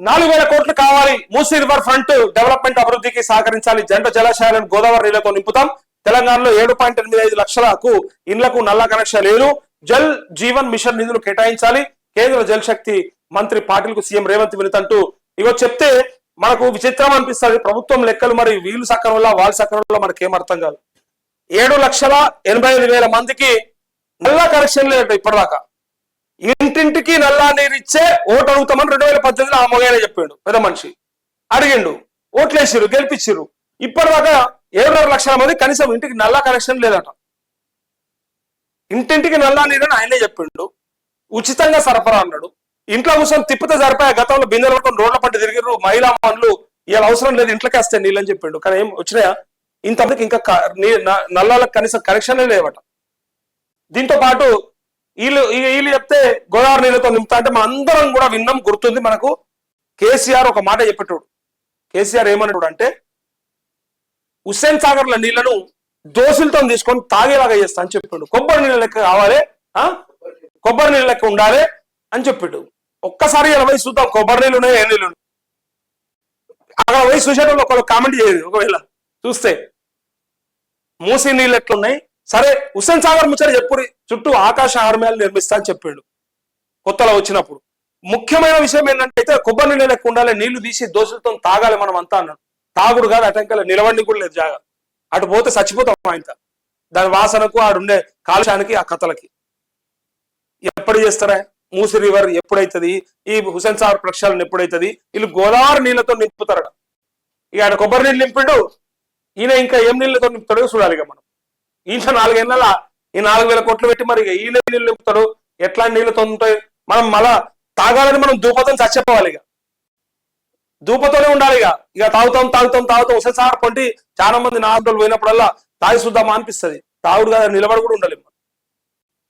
నాలుగు వేల కోట్లు కావాలి. మూసీ రివర్ ఫ్రంట్ డెవలప్మెంట్ అభివృద్ధికి సహకరించాలి. జంట జలాశయాలను గోదావరి నీళ్ళతో నింపుతాం. తెలంగాణలో ఏడు పాయింట్ ఎనిమిది ఐదు లక్షలకు ఇండ్లకు నల్ల కనెక్షన్ లేదు. జల్ జీవన్ మిషన్ నిధులు కేటాయించాలి. కేంద్ర జల్ శక్తి మంత్రి పాటిల్కు సీఎం రేవంత్ వినుతంటూ ఇగో చెప్తే మనకు విచిత్రం అనిపిస్తుంది. ప్రభుత్వం లెక్కలు మరి వీళ్ళు సక్రమంలో వాళ్ళ సక్రమంలో మనకేం అర్థం కాదు. ఏడు లక్షల ఎనభై ఐదు వేల మందికి నల్ల కనెక్షన్ లేదు ఇప్పటిదాకా. ఇంటింటికి నల్లా నీరు ఇచ్చే ఓటు అడుగుతామని రెండు వేల పద్దెనిమిదిలో ఆ మొగైనా చెప్పాడు పెద్ద మనిషి. అడిగిండు ఓట్లేసిరు గెలిపించిరు ఇప్పటిదాకా ఏడున్నర లక్షల మంది కనీసం ఇంటికి నల్లా కనెక్షన్ లేదట. ఇంటింటికి నల్లా నీరు అని ఆయనే చెప్పిండు. ఉచితంగా సరఫరా అన్నాడు. ఇంట్లో కూర్చొని తిప్పితే సరిపోయా గతంలో బిందెలు పట్టుకొని రోడ్ల పట్టు తిరిగిర్రు మహిళా మనులు ఇలా అవసరం లేదు ఇంట్లోకి వస్తే నీళ్ళని చెప్పిండు. కానీ ఏం వచ్చినాయా? ఇంతమందికి ఇంకా నల్లాలకు కనీసం కనెక్షన్లే లేవట. దీంతో పాటు వీళ్ళు ఈ- వీళ్ళు చెప్తే గోదావరి నీళ్ళతో నింపుతా అంటే మన అందరం కూడా విన్నాం గుర్తుంది మనకు. కేసీఆర్ ఒక మాట చెప్పేటోడు. కేసీఆర్ ఏమన్నాడు అంటే హుస్సేన్ సాగర్ల నీళ్ళను దోసులతో తీసుకొని తాగేలాగా చేస్తా అని చెప్పాడు. కొబ్బరి నీళ్ళ లెక్క కావాలి ఆ? కొబ్బరి నీళ్ళ లెక్క ఉండాలి అని చెప్పాడు. ఒక్కసారి ఇలా పోయి చూద్దాం కొబ్బరి నీళ్ళు ఉన్నాయి ఏ నీళ్ళు అక్కడ పోయి చూసేటప్పుడు ఒకళ్ళు కామెంట్ చేయదు ఒకవేళ చూస్తే మూసీ నీళ్ళు ఎట్లున్నాయి? సరే హుస్సేన్ సాగర్ ముచ్చట చెప్పుడు చుట్టూ ఆకాశ ఆర్మేలు నిర్మిస్తా అని చెప్పాడు. కొత్తలో వచ్చినప్పుడు. ముఖ్యమైన విషయం ఏంటంటే అయితే కొబ్బరి నీళ్ళు లెక్క ఉండాలి నీళ్ళు తీసి దోశలతో తాగాలి మనం అంతా అన్నాడు. తాగుడు కాదు అటంకల నిలవండి కూడా లేదు జాగా. అటు పోతే చచ్చిపోతాం ఆయన దాని వాసనకు ఆడుండే కాలుష్యానికి ఆ కథలకి. ఎప్పుడు చేస్తారా? మూసి రివర్ ఎప్పుడైతుంది? ఈ హుసేన్ సాగర్ ప్రక్షాళన ఎప్పుడైతుంది? వీళ్ళు గోదావరి నీళ్ళతో నింపుతారట. ఇక ఆయన కొబ్బరి నీళ్ళు నింపిడు ఈయన ఇంకా ఏం నీళ్ళతో నింపుతాడో చూడాలి ఇక మనం. ఈయన నాలుగేళ్ళ ఈ నాలుగు వేల కోట్లు పెట్టి మరి ఇక ఈయన నీళ్ళు నింపుతాడు? ఎట్లాంటి నీళ్ళు తొందుతాయి? మనం మళ్ళా తాగాలని మనం దూపతం చచ్చిపోవాలి ఇక. దూపతోనే ఉండాలి ఇక. ఇక తాగుతాం తాగుతాం తాగుతాం. ఒకసారి సార్ చాలా మంది నాలుగు పోయినప్పుడల్లా తాగి చూద్దామా అనిపిస్తుంది. తాగుడు కదా నిలబడి కూడా ఉండలేము